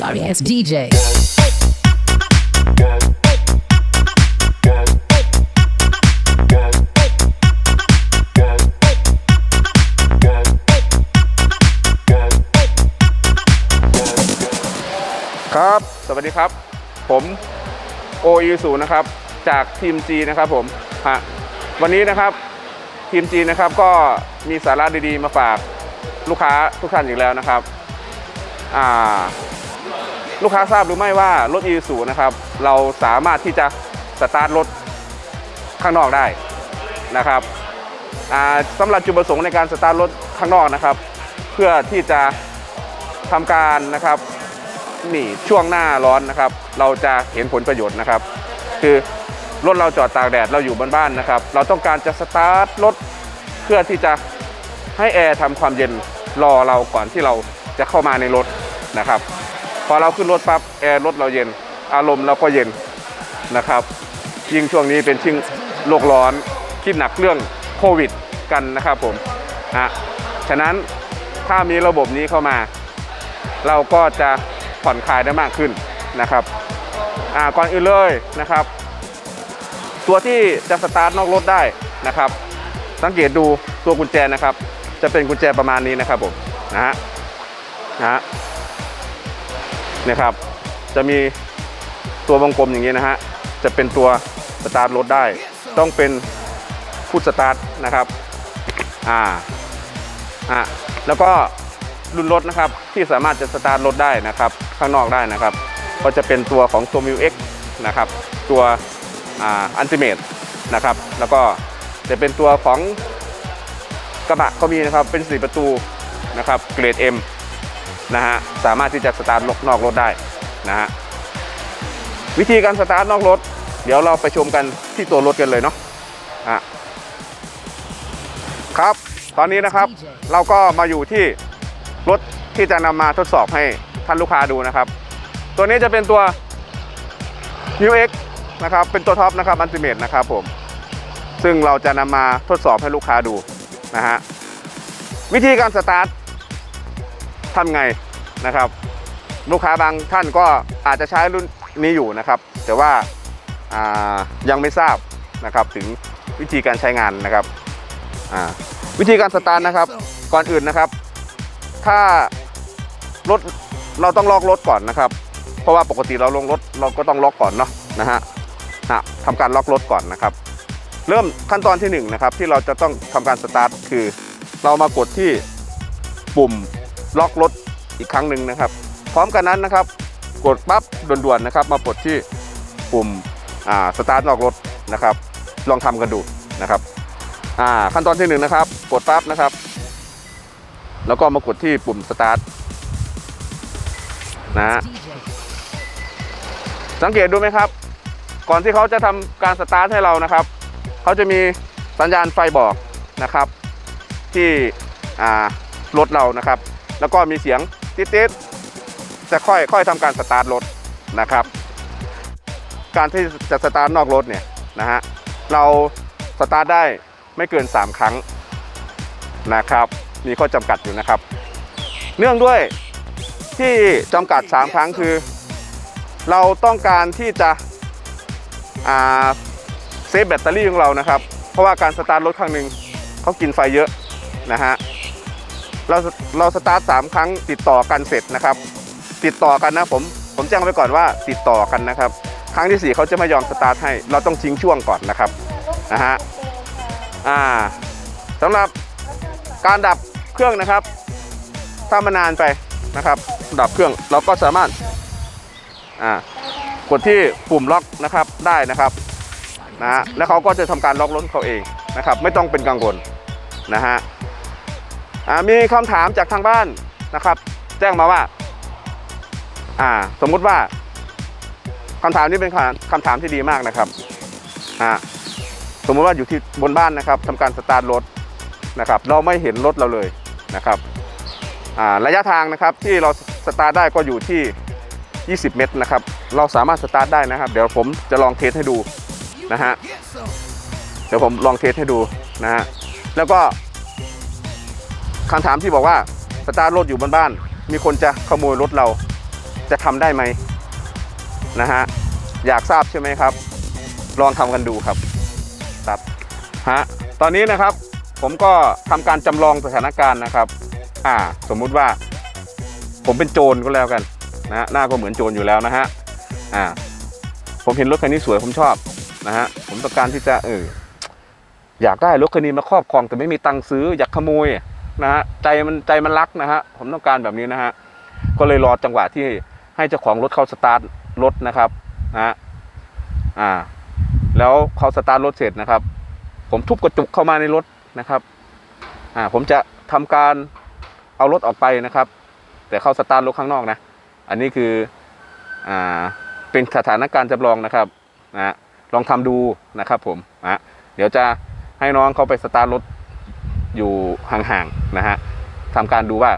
Sorry ass DJ. ครับสวัสดีครับ ผมโอยูสูนะครับ จากทีมจีนะครับผมฮะวันนี้นะครับทีมจีนะครับก็มีสาระดีๆมาฝากลูกค้าทุกท่านอีกแล้วนะครับ อ่า ลูกค้าทราบหรือไม่ว่ารถอีซูนะครับเราสามารถที่จะสตาร์ทรถข้างนอกได้นะครับอ่าสำหรับจุดประสงค์ในการสตาร์ทรถข้างนอกนะครับ เพื่อที่จะทำการนะครับนี่ช่วงหน้าร้อนนะครับ เราจะเห็นผลประโยชน์นะครับ คือรถเราจอดตากแดดเราอยู่บนบ้านนะครับ เราต้องการจะสตาร์ทรถเพื่อที่จะให้แอร์ทำความเย็นรอเราก่อนที่เราจะเข้ามาในรถนะครับ อเราขึ้นรถปั๊บแอร์รถเราเย็น อารมณ์เราก็เย็นนะครับยิ่งช่วงนี้เป็นชิงโลกร้อนคิดหนักเรื่องโควิดกันนะครับผมฮะฉะนั้นถ้ามีระบบนี้เข้ามา เราก็จะผ่อนคลายได้มากขึ้นนะครับอ่าก่อนอื่นเลยนะครับ ตัวที่จะสตาร์ทนอกรถได้นะครับ สังเกตดูตัวกุญแจนะครับ จะเป็นกุญแจประมาณนี้นะครับผมนะฮะนะฮะ นี่ยครับ จะมีตัววงกลมอย่างนี้นะฮะ จะเป็นตัวสตาร์ทรถได้ ต้องเป็นพุทสตาร์ทนะครับ อ่า อะ แล้วก็รุ่นรถนะครับที่สามารถจะสตาร์ทรถได้นะครับ ข้างนอกได้นะครับ ก็จะเป็นตัวของตัว m ิว X นะครับ ตัวอันติเมตนะครับ แล้วก็จะเป็นตัวของกระบะก็มีนะครับ เป็นสีประตูนะครับ เกรด M นะฮะสามารถที่จะสตาร์ทนอกรถได้นะฮะวิธีการสตาร์ทนอกรถ เดี๋ยวเราไปชมกันที่ตัวรถกันเลยเนาะอะครับ ตอนนี้นะครับเราก็มาอยู่ที่รถที่จะนำมาทดสอบให้ท่านลูกค้าดูนะครับ ตัวนี้จะเป็นตัว New X นะครับเป็นตัวท็อปนะครับอันติเมตนะครับผมซึ่งเราจะนำมาทดสอบให้ลูกค้าดูนะฮะวิธีการสตาร์ททำไง นะครับ ลูกค้าบางท่านก็อาจจะใช้รุ่นนี้อยู่นะครับ แต่ว่าายังไม่ทราบนะครับถึงวิธีการใช้งานนะครับวิธีการสตาร์ทนะครับ ก่อนอื่นนะครับ ถ้ารถเราต้องล็อกรถก่อนนะครับ เพราะว่าปกติเราลงรถเราก็ต้องล็อกก่อนเนาะนะฮะนะทำการล็อกรถก่อนนะครับ เริ่มขั้นตอนที่หนึ่งนะครับที่เราจะต้องทำการสตาร์ทคือ เรามากดที่ปุ่มล็อกรถ อีกครั้งหนึ่งนะครับ พร้อมกันนั้นนะครับ กดปั๊บด่วนๆนะครับ มากดที่ปุ่มสตาร์ทนอกรถนะครับ ลองทำกันดูนะครับอ่าขั้นตอนที่หนึ่งนะครับ กดปั๊บนะครับ แล้วก็มากดที่ปุ่มสตาร์ทนะฮะสังเกตดูไหมครับ ก่อนที่เขาจะทำการสตาร์ทให้เรานะครับเขาจะมีสัญญาณไฟบอกนะครับ ที่รถเรานะครับ แล้วก็มีเสียง ติดๆจะค่อยค่อยทำการสตาร์ทรถนะครับ การที่จะสตาร์ทนอกรถเนี่ยนะฮะเราสตาร์ทได้ไม่เกิน 3 ครั้งนะครับ มีข้อจำกัดอยู่นะครับ เนื่องด้วยที่จำกัด 3 ครั้งคือ เราต้องการที่จะเซฟแบตเตอรี่ของเรานะครับ เพราะว่าการสตาร์ทรถครั้งหนึ่งเขากินไฟเยอะนะฮะ เราเราสตาร์ทสามครั้งติดต่อกันเสร็จนะครับ ติดต่อกันนะผมผมแจ้งไว้ก่อนว่าติดต่อกันนะครับ ครั้งที่สี่เขาจะไม่ยอมสตาร์ทให้ เราต้องทิ้งช่วงก่อนนะครับนะฮะอ่าสำหรับการดับเครื่องนะครับ ถ้ามันนานไปนะครับ ดับเครื่องเราก็สามารถอ่ากดที่ปุ่มล็อกนะครับได้นะครับนะฮะแล้วเขาก็จะทำการล็อกรถเขาเองนะครับ ไม่ต้องเป็นกังวลนะฮะ มีคำถามจากทางบ้านนะครับ แจ้งมาว่า อ่า สมมุติว่าคำถามนี้เป็นคำถามที่ดีมากนะครับอ่าสมมุติว่าอยู่ที่บนบ้านนะครับทำการสตาร์ทรถนะครับ เราไม่เห็นรถเราเลยนะครับอ่าระยะทางนะครับที่เราสตาร์ทได้ก็อยู่ที่ 20 เมตรนะครับ เราสามารถสตาร์ทได้นะครับ เดี๋ยวผมจะลองเทสให้ดูนะฮะเดี๋ยวผมลองเทสให้ดูนะฮะแล้วก็ คำถามที่บอกว่าสตาร์ทรถอยู่บนบ้าน มีคนจะขโมยรถเราจะทำได้ไหมนะฮะอยากทราบใช่ไหมครับ ลองทำกันดูครับครับฮะตอนนี้นะครับผมก็ทำการจำลองสถานการณ์นะครับ อ่า สมมุติว่า ผมเป็นโจรก็แล้วกันนะฮะหน้าก็เหมือนโจรอยู่แล้วนะฮะอ่าผมเห็นรถคันนี้สวยผมชอบนะฮะผมต้องการที่จะเอออยากได้รถคันนี้มาครอบครองแต่ไม่มีตังค์ซื้ออยากขโมย นะฮะใจมันใจมันรักนะฮะผมต้องการแบบนี้นะฮะก็เลยรอจังหวะที่ให้เจ้าของรถเขาสตาร์ทรถนะครับนะฮะอ่า แล้วเขาสตาร์ทรถเสร็จนะครับ ผมทุบกระจุกเข้ามาในรถนะครับอ่าผมจะทำการเอารถออกไปนะครับ แต่เข้าสตาร์ทรถข้างนอกนะ อันนี้คืออ่าเป็นสถานการณ์จำลองนะครับนะฮะลองทำดูนะครับผมนะเดี๋ยวจะให้น้องเขาไปสตาร์ทรถ อยู่ห่างๆนะฮะทำการดูว่า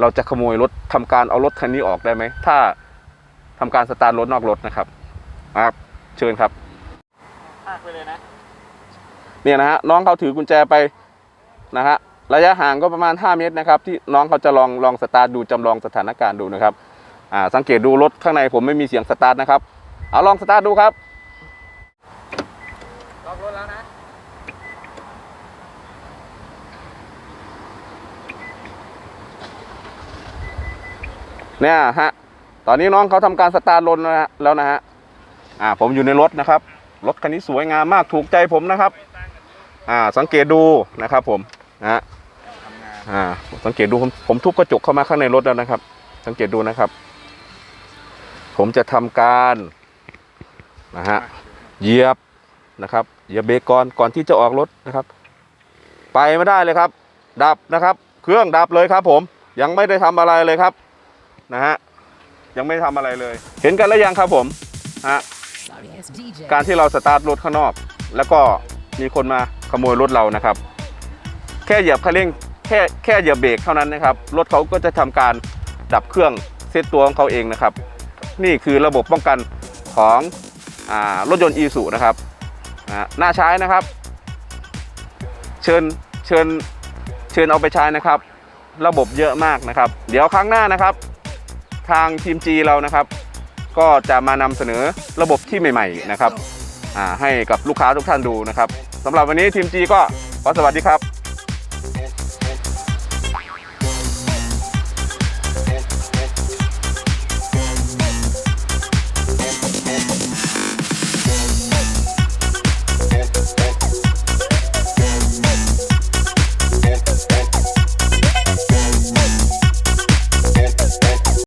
เราจะขโมยรถทำการเอารถคันนี้ออกได้ไหม ถ้าทำการสตาร์ทรถนอกรถนะครับครับเชิญครับพากไปเลยนะเนี่ยนะฮะน้องเขาถือกุญแจไปนะฮะระยะห่างก็ประมาณ 5 เมตรนะครับ ที่น้องเขาจะลองลองสตาร์ทดูจำลองสถานการณ์ดูนะครับอ่าสังเกตดูรถข้างในผมไม่มีเสียงสตาร์ทนะครับเอาลองสตาร์ทดูครับ ล็อกรถแล้วนะ เนี่ยฮะ ตอนนี้น้องเขาทำการสตาร์ทรถนแล้วนะฮะ อ่า ผมอยู่ในรถนะครับ รถคันนี้สวยงามมากถูกใจผมนะครับ อ่า สังเกตดูนะครับผมนะฮะทำงานอ่า สังเกตดูผมผมทุบกระจกเข้ามาข้างในรถแล้วนะครับ สังเกตดูนะครับ ผมจะทำการนะฮะ เหยียบนะครับเหยียบเบรกก่อนก่อนที่จะออกรถนะครับ ไปไม่ได้เลยครับ ดับนะครับ เครื่องดับเลยครับ ผมยังไม่ได้ทำอะไรเลยครับ นะฮะยังไม่ทำอะไรเลย เห็นกันแล้วยังครับผมฮะการที่เราสตาร์ทรถข้างนอก แล้วก็มีคนมาขโมยรถเรานะครับ แค่เหยียบคันเร่งแค่แค่เหยียบเบรกเท่านั้นนะครับรถเขาก็จะทำการดับเครื่องเซตตัวของเขาเองนะครับ นี่คือระบบป้องกันของอรถยนต์อีสุนะครับน่าใช้นะครับ เชิญเชิญเชิญเอาไปใช้นะครับ ระบบเยอะมากนะครับ เดี๋ยวครั้งหน้านะครับ ทางทีมจีเรานะครับ ก็จะมานำเสนอระบบที่ใหม่ ๆ นะครับให้กับลูกค้าทุกท่านดูนะครับสำหรับวันนี้ทีมจีก็ขอสวัสดีครับ